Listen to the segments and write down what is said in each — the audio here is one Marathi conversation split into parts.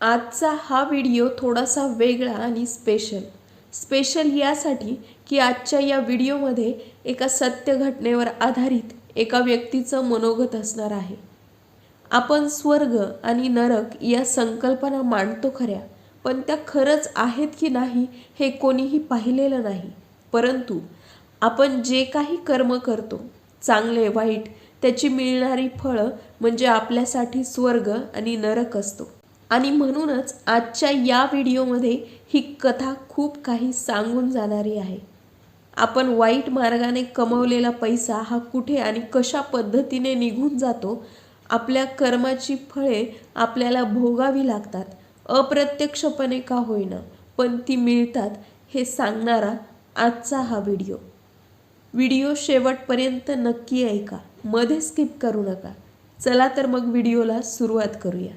आजचा हा व्हिडिओ थोडासा वेगळा आणि स्पेशल स्पेशल यासाठी की आजच्या या व्हिडिओमध्ये एका सत्य घटनेवर आधारित एका व्यक्तीचं मनोगत असणार आहे. आपण स्वर्ग आणि नरक या संकल्पना मांडतो खऱ्या पण त्या खरंच आहेत की नाही हे कोणीही पाहिलेलं नाही. परंतु आपण जे काही कर्म करतो चांगले वाईट त्याची मिळणारी फळं म्हणजे आपल्यासाठी स्वर्ग आणि नरक असतो. आणि म्हणूनच आजच्या या व्हिडिओमध्ये ही कथा खूप काही सांगून जाणारी आहे. आपण वाईट मार्गाने कमवलेला पैसा हा कुठे आणि कशा पद्धतीने निघून जातो आपल्या कर्माची फळे आपल्याला भोगावी लागतात अप्रत्यक्षपणे का होईना पण ती मिळतात हे सांगणारा आजचा हा व्हिडिओ. व्हिडिओ शेवटपर्यंत नक्की ऐका मध्ये स्किप करू नका. चला तर मग व्हिडिओला सुरुवात करूया.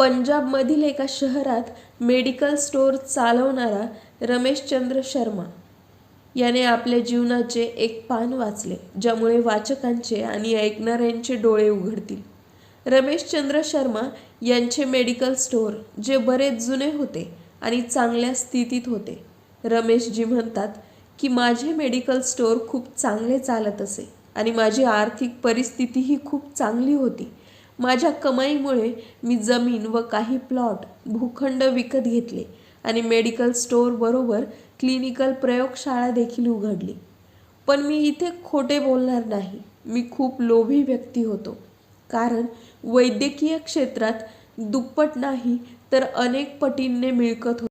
पंजाबमधील एका शहरात मेडिकल स्टोअर चालवणारा रमेशचंद्र शर्मा. याने आपल्या जीवनाचे एक पान वाचले ज्यामुळे वाचकांचे आणि ऐकणाऱ्यांचे डोळे उघडतील. रमेशचंद्र शर्मा यांचे मेडिकल स्टोअर जे बरेच जुने होते आणि चांगल्या स्थितीत होते. रमेशजी म्हणतात की माझे मेडिकल स्टोअर खूप चांगले चालत असे आणि माझी आर्थिक परिस्थितीही खूप चांगली होती. माझ्या कमाईमुळे मी जमीन व काही प्लॉट भूखंड विकत घेतले आणि मेडिकल स्टोअर बरोबर क्लिनिकल प्रयोगशाळा देखील उघडली. पण मी इथे खोटे बोलणार नाही. मी खूप लोभी व्यक्ती होतो. कारण वैद्यकीय क्षेत्रात दुप्पट नाही तर अनेक पटींने मिळकत होते.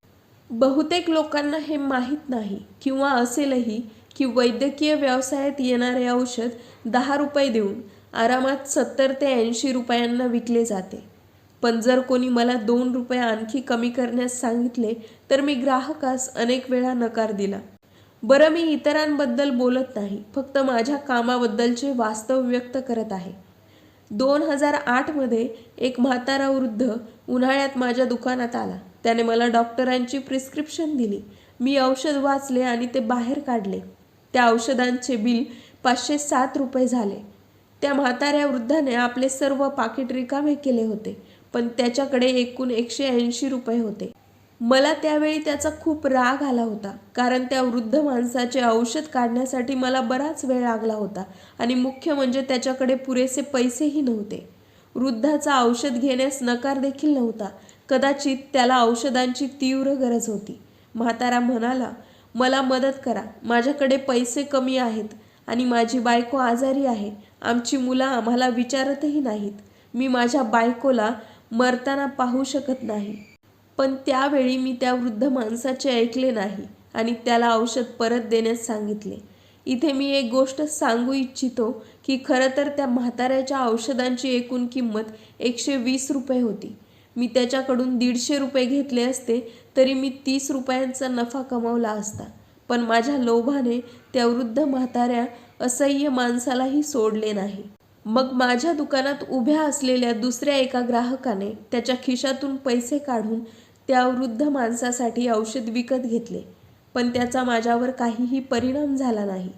बहुतेक लोकांना हे माहीत नाही किंवा असेलही की वैद्यकीय व्यवसायात येणारे औषध दहा रुपये देऊन आरामात सत्तर ते ऐंशी रुपयांना विकले जाते. पण जर कोणी मला दोन रुपये आणखी कमी करण्यास सांगितले तर मी ग्राहकास अनेक वेळा नकार दिला. बरं मी इतरांबद्दल बोलत नाही फक्त माझ्या कामाबद्दलचे वास्तव व्यक्त करत आहे. दोन हजार आठमध्ये एक म्हातारा वृद्ध उन्हाळ्यात माझ्या दुकानात आला. त्याने मला डॉक्टरांची प्रिस्क्रिप्शन दिली. मी औषध वाचले आणि ते बाहेर काढले. त्या औषधांचे बिल पाचशे सात रुपये झाले. त्या म्हाताऱ्या वृद्धाने आपले सर्व पाकिट रिकामे केले होते पण त्याच्याकडे एकूण एकशे ऐंशी रुपये होते. मला त्यावेळी त्याचा खूप राग आला होता कारण त्या वृद्ध माणसाचे औषध काढण्यासाठी मला बराच वेळ लागला होता आणि मुख्य म्हणजे त्याच्याकडे पुरेसे पैसेही नव्हते. वृद्धाचा औषध घेण्यास नकार देखील नव्हता. कदाचित त्याला औषधांची तीव्र गरज होती. म्हातारा म्हणाला मला मदत करा माझ्याकडे पैसे कमी आहेत आणि माझी बायको आजारी आहे. आमची मुलं आम्हाला विचारतही नाहीत. मी माझ्या बायकोला मरताना पाहू शकत नाही. पण त्यावेळी मी त्या वृद्ध माणसाचे ऐकले नाही आणि त्याला औषध परत देण्यास सांगितले. इथे मी एक गोष्ट सांगू इच्छितो की खरं तर त्या म्हाताऱ्याच्या औषधांची एकूण किंमत एकशे वीस रुपये होती. मी त्याच्याकडून दीडशे रुपये घेतले असते तरी मी तीस रुपयांचा नफा कमावला असता. पण माझ्या लोभाने त्या वृद्ध म्हाताऱ्या असह्य माणसालाही सोडले नाही. मग माझ्या दुकानात उभ्या असलेल्या दुसऱ्या एका ग्राहकाने त्याच्या खिशातून पैसे काढून त्या वृद्ध माणसासाठी औषध विकत घेतले. पण त्याचा माझ्यावर काहीही परिणाम झाला नाही.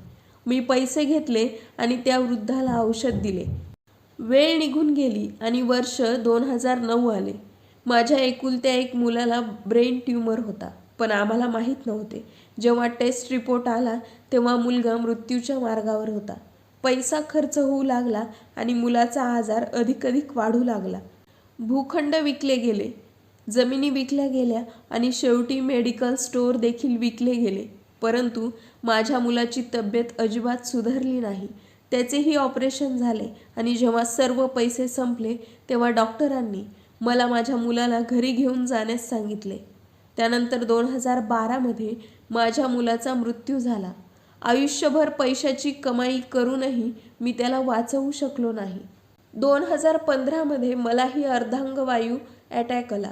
मी पैसे घेतले आणि त्या वृद्धाला औषध दिले. वेळ निघून गेली आणि वर्ष दोन हजार नऊ आले. माझ्या एकुलत्या एक मुलाला ब्रेन ट्यूमर होता पण आम्हाला माहीत नव्हते. जेव्हा टेस्ट रिपोर्ट आला तेव्हा मुलगा मृत्यूच्या मार्गावर होता. पैसा खर्च होऊ लागला आणि मुलाचा आजार अधिकाधिक वाढू लागला. भूखंड विकले गेले जमिनी विकल्या गेल्या आणि शेवटी मेडिकल स्टोअर देखील विकले गेले. परंतु माझ्या मुलाची तब्येत अजिबात सुधारली नाही. त्याचेही ऑपरेशन झाले आणि जेव्हा सर्व पैसे संपले तेव्हा डॉक्टरांनी मला माझ्या मुलाला घरी घेऊन जाण्यास सांगितले. त्यानंतर दोन हजार बारामध्ये माझ्या मुलाचा मृत्यू झाला. आयुष्यभर पैशाची कमाई करूनही मी त्याला वाचवू शकलो नाही. दोन हजार पंधरामध्ये मलाही अर्धांगवायू अटॅक आला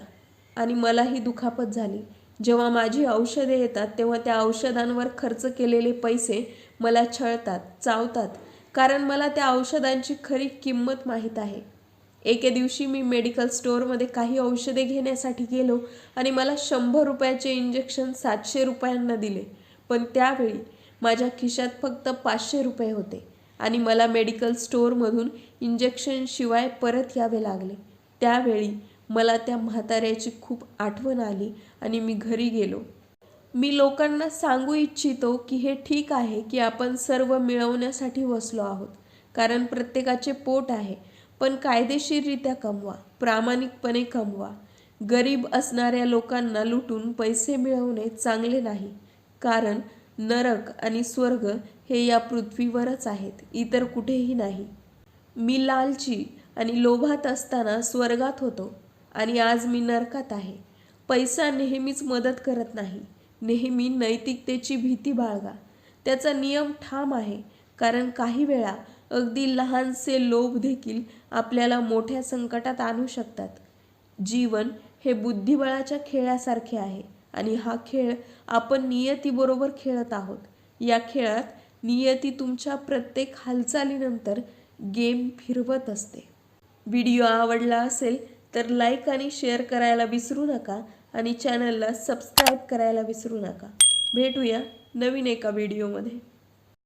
आणि मलाही दुखापत झाली. जेव्हा माझी औषधे येतात तेव्हा त्या औषधांवर खर्च केलेले पैसे मला छळतात चावतात. कारण मला त्या औषधांची खरी किंमत माहीत आहे. एके दिवशी मी मेडिकल स्टोअरमध्ये काही औषधे घेण्यासाठी गेलो आणि मला शंभर रुपयाचे इंजेक्शन सातशे रुपयांना दिले. पण त्यावेळी माझ्या खिशात फक्त पाचशे रुपये होते आणि मला मेडिकल स्टोअरमधून इंजेक्शनशिवाय परत यावे लागले. त्यावेळी मला त्या म्हाताऱ्याची खूप आठवण आली आणि मी घरी गेलो. मी लोकांना सांगू इच्छितो की हे ठीक आहे की आपण सर्व मिळवण्यासाठी बसलो आहोत. कारण प्रत्येकाचे पोट आहे पण कायदेशीररित्या कमवा प्रामाणिकपणे कमवा. गरीब असणाऱ्या लोकांना लुटून पैसे मिळवणे चांगले नाही कारण नरक आणि स्वर्ग हे या पृथ्वीवरच आहेत इतर कुठेही नाही. मी लालची आणि लोभात असताना स्वर्गात होतो आणि आज मी नरकात आहे. पैसा नेहमीच मदत करत नाही नेहमी नैतिकतेची भीती बाळगा. त्याचा नियम ठाम आहे कारण काही वेळा अगदी लहानसे लोभ देखील आपल्याला मोठ्या संकटात आणू शकतात. जीवन हे बुद्धिबळाच्या खेळासारखे आहे आणि हा खेळ आपण नियतीबरोबर खेळत आहोत. या खेळात नियती तुमच्या प्रत्येक हालचालीनंतर गेम फिरवत असते. व्हिडिओ आवडला असेल तर लाईक आणि शेअर करायला विसरू नका आणि चॅनलला सबस्क्राईब करायला विसरू नका. भेटूया नवीन एका व्हिडिओमध्ये.